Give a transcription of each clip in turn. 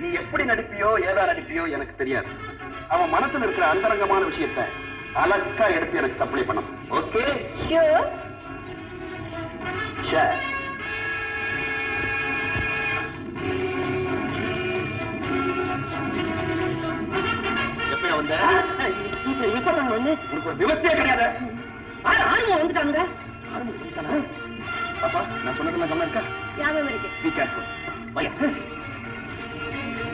நீ எப்படி நடிப்பியோ ஏதா நடிப்பியோ எனக்கு தெரியாது. அவன் மனசுல இருக்கிற அந்தரங்கமான விஷயத்த அலக்கா எடுத்து எனக்கு சப்ளை பண்ணணும். ஓகே ஷூர் ஷேர் எப்பயா வந்த? இப்பதான் வந்து உனக்கு ஒரு விவசாயே கிடையாது. ஆளுங்க வந்துட்டாங்க பாப்பா நான் சொன்னதெல்லாம் கம்மி இருக்கா? ஞாபகம் இருக்கு.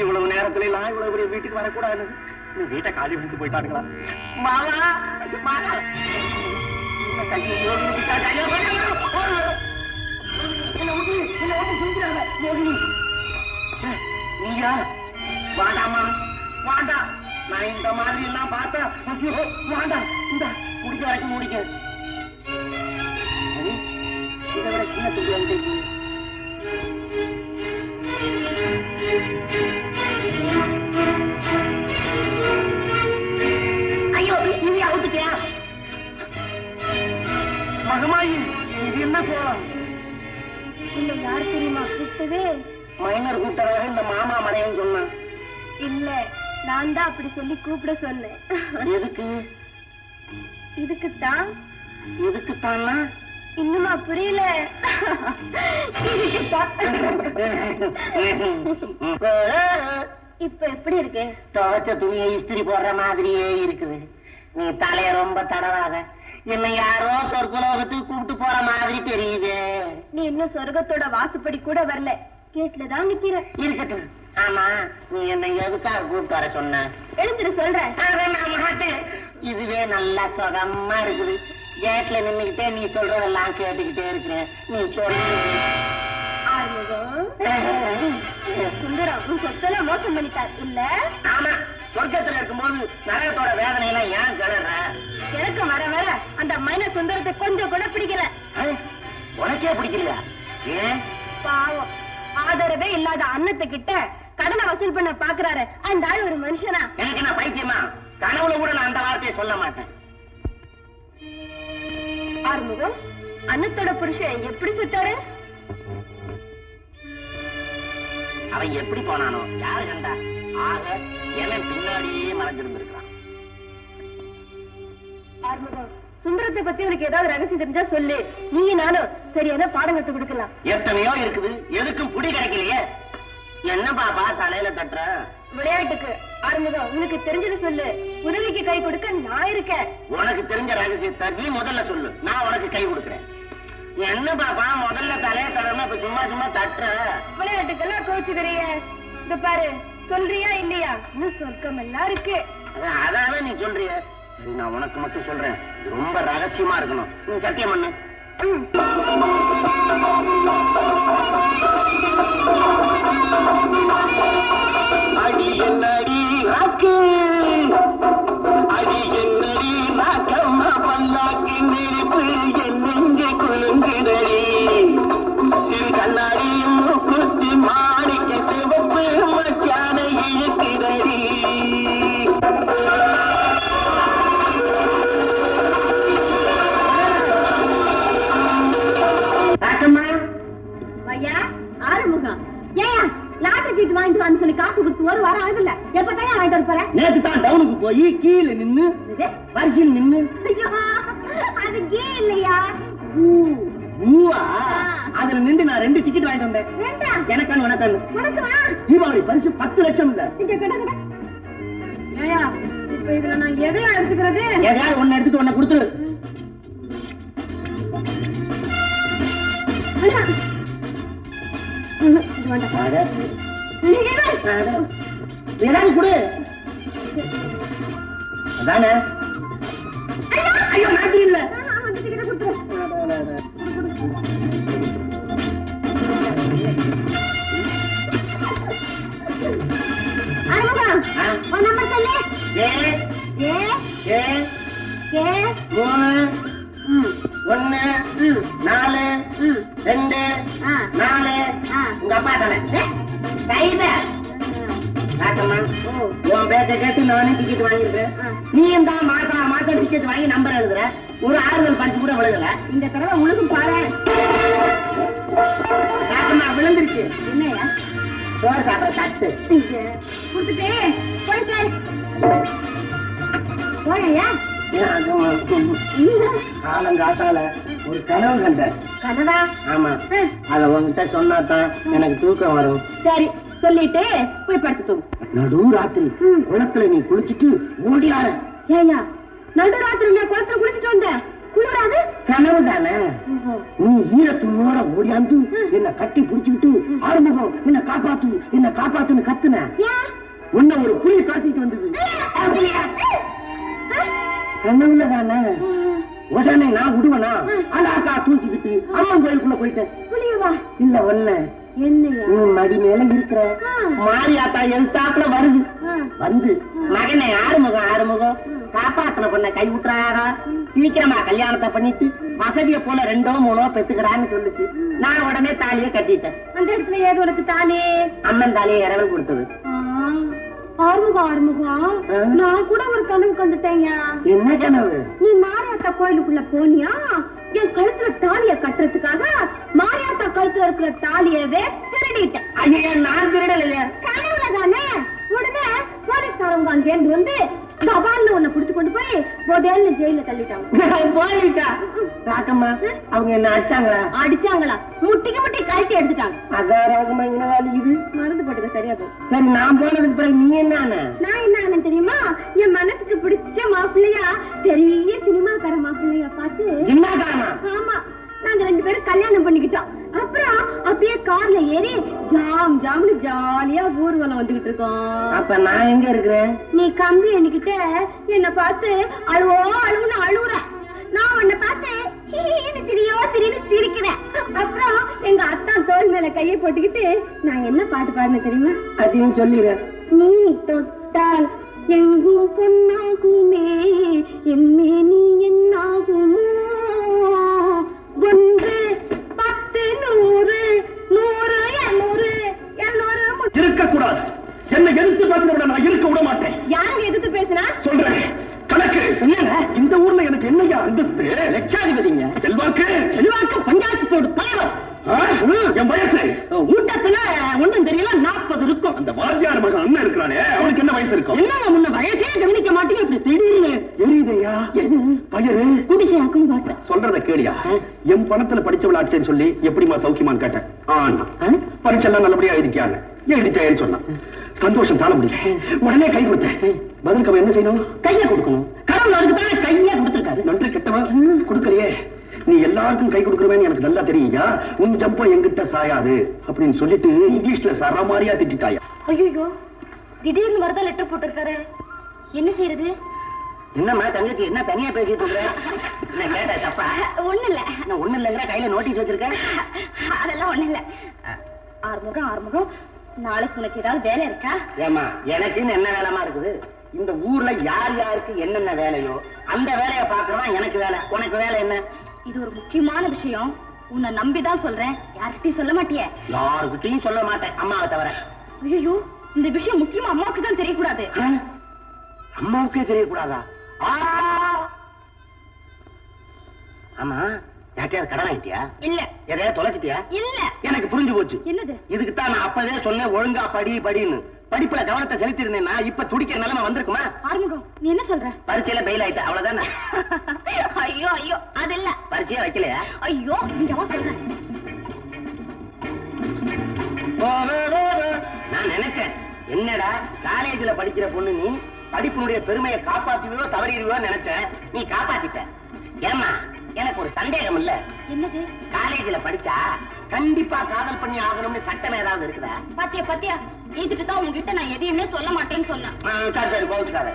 இவ்வளவு நேரத்துல எல்லாம் இவ்வளவு பெரிய வீட்டுக்கு வரக்கூடாது. நீ வீட்டை காலி பண்ணிட்டு போயிட்டானுங்களா? மாமா மாமா. விட்டு, என்னை விட்டு செஞ்சிடாத, நீயா? வாடாமா? வாண்டாம் நான் இந்த மாதிரி எல்லாம் பார்த்தா வாண்டா இந்த முடிக்க வரைக்கும் முடிக்க. அப்படி சொல்லி கூப்பிட சொன்னேன். எதுக்கு? இதுக்குத்தான்? எதுக்குத்தான்னா இன்னுமா புரியல. இப்ப எப்படி இருக்கு? துவைச்ச துணியை இஸ்திரி போடுற மாதிரியே இருக்குது. நீ தலைய ரொம்ப தடவாத. என்னை யாரோ சொர்க்கலோகத்துக்கு கூப்பிட்டு போற மாதிரி தெரியுது. நீ இன்னும் சொர்க்கத்தோட வாசப்படி கூட வரல. கேட்ல தான் நிக்கிற இருக்கட்டும். ஆமா நீ என்னை எதுக்காக கூப்பிட்டு வர சொன்ன? எழுந்துரு சொல்றேன். இதுவே நல்லா சுகமா இருக்குது. கேட்ல நின்னுகிட்டே நீ சொல்றதெல்லாம் கேட்டுக்கிட்டே இருக்கிறேன் நீ ஆறுமுகம் சுந்தரம் சொத்தெல்லாம் மோசம் பண்ணிட்டார் இல்ல? ஆமா சொர்க்கத்துல இருக்கும்போது நரகத்தோட வேதனை எல்லாம் ஏன் கிளற எனக்கு வர வர அந்த மைன சுந்தரத்தை கொஞ்சம் கூட பிடிக்கல. உனக்கே பிடிக்கலையா? ஏன்? பாவம். ஆதரவே இல்லாத அன்னத்தை கிட்ட கடனை வசூல் பண்ண பாக்குறாரு. அந்த ஆள் ஒரு மனுஷனா? எனக்கு என்ன பைத்தியமா? கனவுல கூட நான் அந்த வார்த்தையை சொல்ல மாட்டேன். ஆறுமுகம் அன்னத்தோட புருஷன் எப்படி செத்தாரு? அவன் எப்படி போனானோ யாரு கண்டா? ஆக எவன் பின்னாடியே மறைஞ்சிருந்திருக்கான் ஆறுமுகம் சுந்தரத்தை பத்தி உனக்கு ஏதாவது ரகசியம் தெரிஞ்சா சொல்லு. நீ நானும் சரியான பாடம் கத்து கொடுக்கலாம். எத்தனையோ இருக்குது. எதுக்கும் புடி கிடைக்கலையே. என்ன பாப்பா தலையில தட்டுற? விளையாட்டுக்கு. ஆறுமுகம் உனக்கு தெரிஞ்சது சொல்லு. உதவிக்கு கை கொடுக்க நான் இருக்கேன். உனக்கு தெரிஞ்ச ரகசியத்தை நீ முதல்ல சொல்லு. நான் உனக்கு கை கொடுக்கிறேன். என்ன பாப்பா முதல்ல தலைய தரணும் இப்ப சும்மா சும்மா தட்டுற? விளையாட்டுக்கெல்லாம் கோச்சுக்கிறிய? இந்த பாரு சொல்றியா இல்லையா? இன்னும் சொர்க்கம் எல்லாம் இருக்கு. அதான் நீ சொல்றிய? சரி நான் உனக்கு மட்டும் சொல்றேன். ரொம்ப ரகசியமா இருக்கணும். நீ சத்தியம் பண்ணு. ஆறுமுகம் ஏன் லாட்டரி சீட் வாங்கிட்டு வான்னு சொல்லி காசு கொடுத்து ஒரு வாரம் ஆகுதுல்ல. எப்பதான் வாங்கிட்டு வர போறேன் நேத்து தான் டவுனுக்கு போய் கீழே நின்னு? வரிசையில் நின்னு. ஐயோ அது கே இல்லையா? ஊவா. அதுல நின்று நான் ரெண்டு டிக்கெட் வாங்கிட்டு வந்தேன். எனக்கான உனக்கான. தீபாவளி பரிசு பத்து லட்சம் இல்ல. ஏயா இப்ப இதுல நான் எதையா எடுத்துக்கிறது? ஏதாவது ஒண்ணு எடுத்துட்டு ஒண்ணு கொடுத்துரு. இது வேண்டாம். ஏதாவது கொடு? அதானே? ஐயோ, நாட்டு இல்ல. ஏ ஏ ஏ மூணு. ம். ஒண்ணு ம் நாலு ரெண்டு நாலு. உங்க அப்பா தானே? உன் பேச்ச கேட்டு நானே டிக்கெட் வாங்கியிருக்கேன். ஆ. நீ தான் மாசம் மாசம் டிக்கெட் வாங்கி நம்பர் எழுதுற? ஒரு ஆறுதல் பஞ்சு கூட விழுகல. இந்த தடவை உனக்கும் பாரு. ராக்கம்மா விழுந்துருச்சு. என்னையா? சோறு சாப்பிட தட்டு. கொடுத்துட்டு. போய் சார் போயா காலங்காத்தால ஒரு கனவு கண்டேன். கனவா? ஆமா. அத உன்கிட்ட சொன்னாதான் எனக்கு தூக்கம் வரும். சரி சொல்லிட்டு போய் படுத்து தூங்கு நடு ராத்திரி. குளத்துல நீ குளிச்சிட்டு ஓடியார. ஏயா நடு ராத்திரி நான் குளத்துல குளிச்சுட்டு வந்தேன். குளிராது? கனவு தானே? நீ ஈரத்துணியோட ஓடியாந்து என்ன கட்டி புடிச்சுக்கிட்டு ஆறுமுகம் என்ன காப்பாத்து என்ன காப்பாத்துன்னு கத்துன. உன்ன ஒரு புலி காத்திட்டு வந்தது. கனவுல தானே உடனே நான் விடுவனா? அலாக்கா தூக்கிக்கிட்டு அம்மன் கோயிலுக்குள்ள போயிட்டேன். புளியவா? இல்ல ஒண்ணு நீ மடி மேல இருக்கிற. மாரியாத்தா எழுத்தாப்புல வருது. ஆ. வந்து. மகனை ஆறுமுகம் ஆறுமுகம். காப்பாத்தின பொண்ண கை விட்டுறாரா சீக்கிரமா கல்யாணத்தை பண்ணிட்டு வசதிய போல ரெண்டோ மூணோ பெத்துக்கடான்னு சொல்லுச்சு. நான் உடனே தாலியை கட்டிட்டேன். அந்த இடத்துல ஏது உனக்கு தாலி? அம்மன் தாலியை இரவல் கொடுத்தது. ஆறுமுகம் ஆறுமுகம்? நான் கூட ஒரு கனவு கண்டுட்டேங்க என்ன கனவு? நீ மாரியாத்தா கோயிலுக்குள்ள போனியா? என் கழுத்துல தாலிய கட்டுறதுக்காக மாரியாத்தா கழுத்துல இருக்கிற தாலியவே திருடிட்டேன். ஐயா நான் திருடலையே. கனவுல தானே உடனே இருந்து வந்து தபால்னு உன்னை புடிச்சு கொண்டு போய் முதல்ல ஜெயில தள்ளிட்டாங்க. போலீஸா? ராக்கம்மா அவங்க என்ன அடிச்சாங்களா? அடிச்சாங்களா? முட்டிக்கு முட்டி கழட்டி எடுத்துட்டாங்க. அதான் ராகமா இங்க வாலிக்குது மருந்து போட்டது சரியா போகும் சரி நான் போனதுக்கு பிறகு நீ என்ன ஆன? நான் என்ன தெரியுமா? என் மனசுக்கு பிடிச்ச மாப்பிள்ளையா பெரிய சினிமாக்கார மாப்பிள்ளையா பார்த்து ஆமா. நாங்க ரெண்டு பேரும் கல்யாணம் பண்ணிக்கிட்டோம். அப்புறம் அப்படியே கார்ல ஏறி ஜாம் ஜாம்னு ஜாலியா ஊர்வலம் வந்துகிட்டு இருக்கோம். அப்ப நான் எங்க இருக்கிறேன்? நீ கம்பி எண்ணிக்கிட்ட என்ன பார்த்து அழுவோ அழுவுன்னு அழுவுற. நான் உன்னை பார்த்து ஹீன்னு சிரியோ சிரின்னு சிரிக்கிறேன். அப்புறம் எங்க அத்தான் தோல் மேல கையை போட்டுக்கிட்டு நான் என்ன பாட்டு பாடினேன் தெரியுமா? அதையும் சொல்லிடுறேன் நீ தொட்டால் எங்கும் பொன்னாகுமே என்மே நீ என்னாகுமோ என்னை எதிர்த்து பேசுறவன நான் இருக்க விட மாட்டேன். யாருங்க எதிர்த்து பேசுனா? சொல்றேன். கணக்கு. இந்த ஊர்ல எனக்கு என்னையா அந்தஸ்து? லட்சாதிபதிங்க. செல்வாக்கு. செல்வாக்கு பஞ்சாயத்து தலைவர்? என் வயசு? ஊட்டத்துல ஒண்ணும் தெரியல நாற்பது இருக்கும். அந்த வாத்தியார் மகன் அண்ணன் இருக்கிறானே அவனுக்கு என்ன வயசு இருக்கும்? என்னங்க முன்ன வயசே கவனிக்க மாட்டீங்க இப்படி திடீர்னு. எரியுதையா பயரு குடிசையாக்கும் பார்த்தேன் சொல்றத கேளியா? என் பணத்துல படிச்சவளாச்சேன்னு சொல்லி எப்படிமா சௌக்கியமான்னு கேட்டேன். ஆனா ஆ? பரீட்செல்லாம் நல்லபடியா எழுதிக்கான்னு எழுதிட்டேன்னு சொன்னான். சந்தோஷம் தாழ முடியல. உடனே கை கொடுத்தேன். பதிலுக்கு அவன் என்ன செய்யணும்? கைய கொடுக்கணும். கடவுள் அதுக்கு தான் கையா கொடுத்துருக்காரு. நன்றி கெட்டவன். கொடுக்கறியே நீ எல்லாருக்கும் கை கொடுக்கறவேன்னு எனக்கு நல்லா தெரியுயா உன் ஜம்பம் எங்கிட்ட சாயாது. அப்படின்னு சொல்லிட்டு இங்கிலீஷ்ல சரமாரியா திட்டாயா ஐயோ திடீர்னு வரதா லெட்டர் போட்டிருக்காரு. என்ன செய்யறது? என்னம்மா தங்கச்சி என்ன தனியா பேசிட்டு இருக்க? கேட்ட தப்பா? ஒண்ணு இல்ல என்ன ஒண்ணு இல்லைங்கிற கையில நோட்டீஸ் வச்சிருக்கேன் அதெல்லாம் ஒண்ணு இல்ல ஆறுமுகம் ஆறுமுகம். நாளைக்கு உனக்கு ஏதாவது வேலை இருக்கா? ஏமா எனக்குன்னு என்ன வேலைமா இருக்குது? இந்த ஊர்ல யார் யாருக்கு என்னென்ன வேலையோ அந்த வேலையை பாக்குறவன் எனக்கு வேலை. உனக்கு வேலை என்ன? இது ஒரு முக்கியமான விஷயம். உன்னை நம்பிதான் சொல்றேன். யார்கிட்டயும் சொல்ல மாட்டியே? யாருக்கிட்டையும் சொல்ல மாட்டேன் அம்மாவை தவிர. ஐயோ இந்த விஷயம் முக்கியமா அம்மாவுக்கு தான் தெரியக்கூடாது? அம்மாவுக்கே தெரியக்கூடாதா! ஆமா யார்ட்டையாவது கடன் ஆயிட்டியா? இல்ல. எதையாவது தொலைச்சிட்டியா? இல்ல. எனக்கு புரிஞ்சு போச்சு. என்னது? இதுக்கு தான் நான் அப்பவே சொன்னேன் ஒழுங்கா படி படின்னு. படிப்புல கவனத்தை செலுத்தி இருந்தேன்னா இப்ப துடிக்கிற நிலைமை வந்திருக்குமா? ஆறுமுகம் நீ என்ன சொல்ற? பரீட்சையில பெயில் ஆயிட்ட அவ்வளவுதானே? ஐயோ ஐயோ அது இல்ல பரீட்சையே வைக்கலையா? ஐயோ இங்க வா சொல்றேன். நான் நினைச்சேன் என்னடா காலேஜ்ல படிக்கிற பொண்ணு நீ படிப்பினுடைய பெருமையை காப்பாத்துவியோ தவறிடுவியோ நினைச்சேன். நீ காப்பாத்திட்ட. ஏமா எனக்கு ஒரு சந்தேகம் இல்ல என்னது? காலேஜ்ல படிச்சா கண்டிப்பா காதல் பண்ணி ஆகணும்னு சட்டம் ஏதாவது இருக்குதா? பாத்தியா பாத்தியா? இதுக்கு தான் உங்ககிட்ட நான் எதையுமே சொல்ல மாட்டேன்னு சொன்னேன். சரி சரி கோவிச்சுக்காத.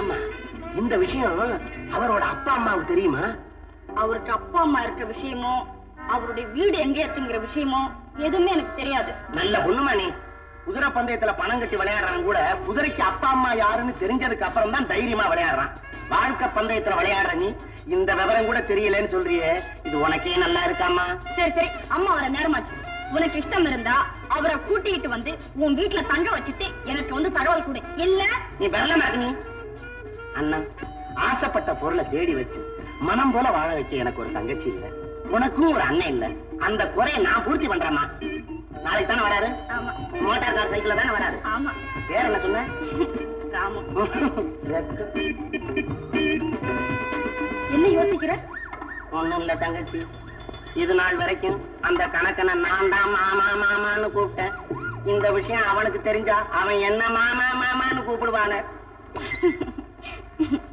ஏம்மா இந்த விஷயம் அவரோட அப்பா அம்மாவுக்கு தெரியுமா? அவருக்கு அப்பா அம்மா இருக்க விஷயமோ அவருடைய வீடு எங்க இருக்குங்கிற விஷயமோ எதுவுமே எனக்கு தெரியாது. நல்ல பொண்ணுமா நீ? குதிரை பந்தயத்துல பணம் கட்டி விளையாடுறவன் கூட குதிரைக்கு அப்பா அம்மா யாருன்னு தெரிஞ்சதுக்கு அப்புறம் தான் தைரியமா விளையாடுறான். வாழ்க்கை பந்தயத்துல விளையாடுற நீ? இந்த விவரம் கூட தெரியலன்னு சொல்றியே. இது உனக்கே நல்லா இருக்காமா சரி சரி. அம்மா வர நேரமாச்சு. உனக்கு இஷ்டம் இருந்தா அவரை கூட்டிட்டு வந்து உன் வீட்டுல தங்க வச்சுட்டு எனக்கு வந்து தகவல் கொடு. இல்ல? நீ இருக்கு நீ? அண்ணா ஆசைப்பட்ட பொருளை தேடி வச்சு மனம் போல வாழ வைக்க எனக்கு ஒரு தங்கச்சி இல்ல. உனக்கும் ஒரு அண்ணன் இல்ல. அந்த குறைய நான் பூர்த்தி பண்றேம்மா. நாளைக்கு தானே வராரு? ஆமா. மோட்டார் கார் சைக்கிள்ல தானே வராரு? ஆமா. பேர் என்ன சொன்ன? ராமு. என்ன யோசிக்கிற? ஒண்ணும் இல்ல தங்கச்சி. இது நாள் வரைக்கும் அந்த கணக்கனை நான் தான் மாமா மாமான்னு கூப்பிட்டேன். இந்த விஷயம் அவனுக்கு தெரிஞ்சா அவன் என்ன மாமா மாமான்னு கூப்பிடுவானே.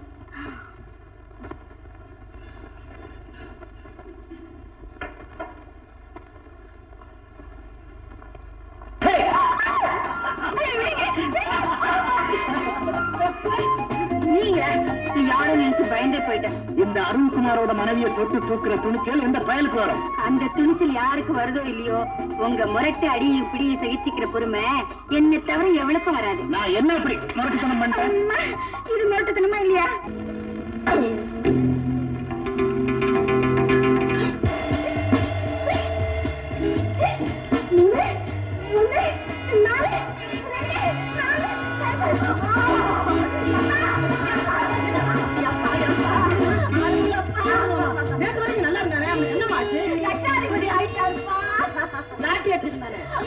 அருண்குமாரோட மனைவியை தொட்டு தூக்குற துணிச்சல் எந்த பயலுக்கு வரும்? அந்த துணிச்சல் யாருக்கு வருதோ இல்லையோ உங்க முரட்டு அடியும் பிடியும் சகிச்சுக்கிற பொறுமை என்ன தவிர எவ்வளவுக்கும் வராது. நான் என்ன இப்படி முரட்டுத்தனம் பண்ணிட்டேன்? இது முரட்டுத்தனமா இல்லையா?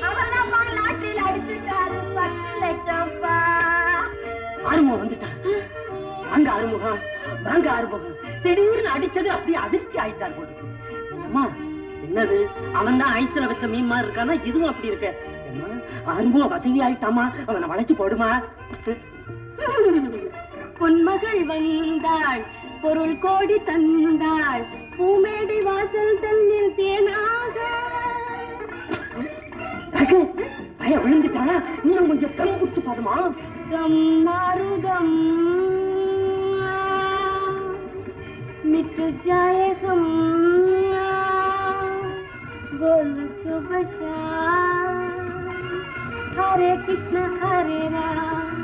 அவர்தான்ப்பா லாட்டரியில அடிச்சுட்டாரு. பத்து லட்சம்ப்பா. ஆறுமுகம் வந்துட்டான். அங்க ஆறுமுகம் வாங்க ஆறுமுகம். திடீர்னு அடிச்சது அப்படியே அதிர்ச்சி ஆயிட்டார். அம்மா என்னது? அவன் தான் ஐஸ்ல வச்ச மீன் மாதிரி இருக்கானா? இதுவும் அப்படி இருக்க. ஆறுமுகம் வசதி ஆயிட்டாமா அவனை வளைச்சு போடுமா? பொன்மகள் வந்தாள் பொருள் கோடி தந்தாள். பூமேடை வாசல் தன்னில் தேனாக. பய விழுந்துட்டானா இன்னும் கொஞ்சம் தம் குடிச்சு பாருமா தம் மாருதம் मिट जाए हम बोल सुबह शाम हरे कृष्ण हरे राम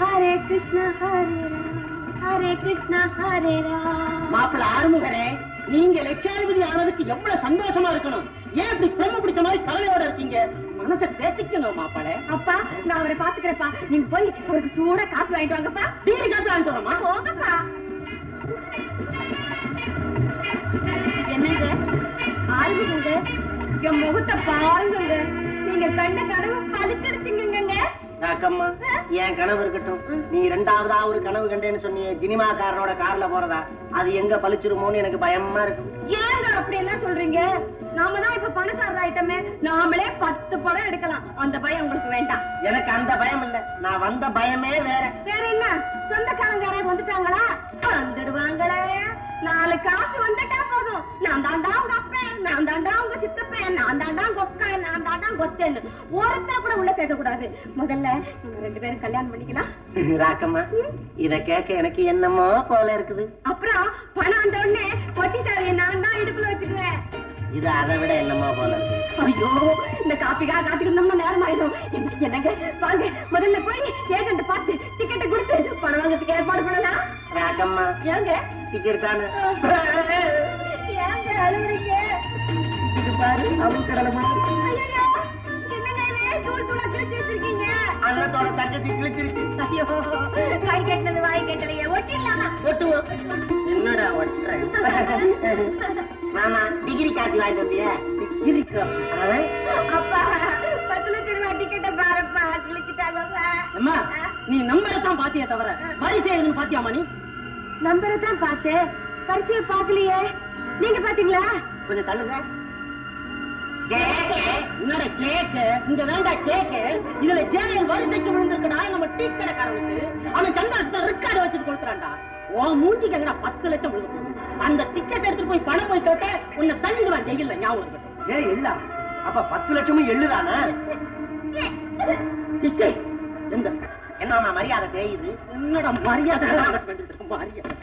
हरे कृष्ण हरे राम हरे कृष्ण हरे राम மாப்பிள்ள ஆறுமுகரே நீங்க லட்சாதிபதி ஆனதுக்கு எவ்வளவு சந்தோஷமா இருக்கணும் ஏன் இப்படி பிரம்ம பிடிச்ச மாதிரி கவலையோட இருக்கீங்க மனசை தேத்திக்கணும் மாப்பிள. அப்பா நான் அவரை பாத்துக்கிறேன்ப்பா நீங்க போய் அவருக்கு சூடா காப்பி வாங்கிட்டு வாங்கப்பா. வீடு காத்து வாங்கிட்டு போங்கப்பா. என்னங்க? ஆளுங்க என் முகத்தை பாருங்க. நீங்க கண்ட கனவு பழிச்சிருச்சுங்க ராக்கம்மா என் கனவு இருக்கட்டும். நீ ரெண்டாவதா ஒரு கனவு கண்டேன்னு சொன்னியே சினிமாக்காரனோட கார்ல போறதா? அது எங்க பலிச்சிருமோன்னு எனக்கு பயமா இருக்கு. ஏங்க அப்படி எல்லாம் சொல்றீங்க? நாம தான் இப்ப பணக்காரர் ஆயிட்டமே நாமளே பத்து படம் எடுக்கலாம். அந்த பயம் உங்களுக்கு வேண்டாம். எனக்கு அந்த பயம் இல்ல. நான் வந்த பயமே வேற. வேற என்ன? சொந்தக்காரங்க யாராவது வந்துட்டாங்களா? வந்துடுவாங்களே. நாலு காசு வந்துட்டா போதும். நான் தாண்டா உங்க அப்பன் நான் தாண்டா உங்க சித்தப்பன் நான் தாண்டா கொக்கன் நான் தாண்டா கொத்தேன்னு ஒருத்தர் கூட உள்ள சேர்க்க கூடாது முதல்ல நம்ம ரெண்டு பேரும் கல்யாணம் பண்ணிக்கலாம். ராக்கம்மா இத கேட்க எனக்கு என்னமோ போல இருக்குது. அப்புறம் பணம் வந்த உடனே பொட்டி சாவியை நான் தான் இடுப்புல வச்சுக்குவேன். இது அதை விட என்னமோ போல இருக்கு. ஐயோ இந்த காப்பிக்காக காத்துக்கிட்டோம்னா நேரம் ஆயிடும். என்ன- என்னங்க? வாங்க முதல்ல போய் ஏஜென்ட் பார்த்து டிக்கெட்டை கொடுத்து பணம் வாங்கறதுக்கு ஏற்பாடு பண்ணலாம். ராக்கம்மா ஏங்க? டிக்கெட் தானே. அண்ணத்தோட தங்கச்சி கிழிச்சிருச்சு. ஐயோ வாய் கேட்டது வாய் கேட்டலையே. ஒட்டிடலாமா? ஒட்டுவோம். என்னடா ஒட்டுற? மாமா டிகிரி காப்பி வாங்கிட்டு வந்தியா? டிகிரி காப்பி அப்பா பத்து லட்சம் ரூபாய் டிக்கெட்டை பாருப்பா கிழிச்சிட்டாங்கப்பா. அம்மா நீ நம்பரை தான் பாத்தியா தவிர வரிசை எதுன்னு பாத்தியாமா நீ? நம்பரை தான் பார்த்தேன். பரிசையை பார்க்கலையே. நீங்க பாத்தீங்களா? கொஞ்சம் தள்ளுங்க. என்னோட கேக்கு. இங்க வேண்டாம் கேக்கு இதுல ஜேஎல் வரிசைக்கு விழுந்திருக்கடா நம்ம டீ கடைக்காரனுக்கு. அவன் சந்தோஷத்தை ரிக்கார்டு வச்சுட்டு கொடுக்குறான்டா. உன் மூஞ்சிக்கு எங்கடா பத்து லட்சம் போகுது. அந்த டிக்கெட் எடுத்துட்டு போய் பணம் போய் கேட்ட உன்னை தள்ளிடுவான் ஜெயில ஞாபகம் இருக்கட்டும். ஏ இல்ல. அப்ப பத்து லட்சமும் எள்ளுதானே? சிச்சை, எங்க என்னமா மரியாதை தேயுது என்னடா மரியாதை மரியாதை.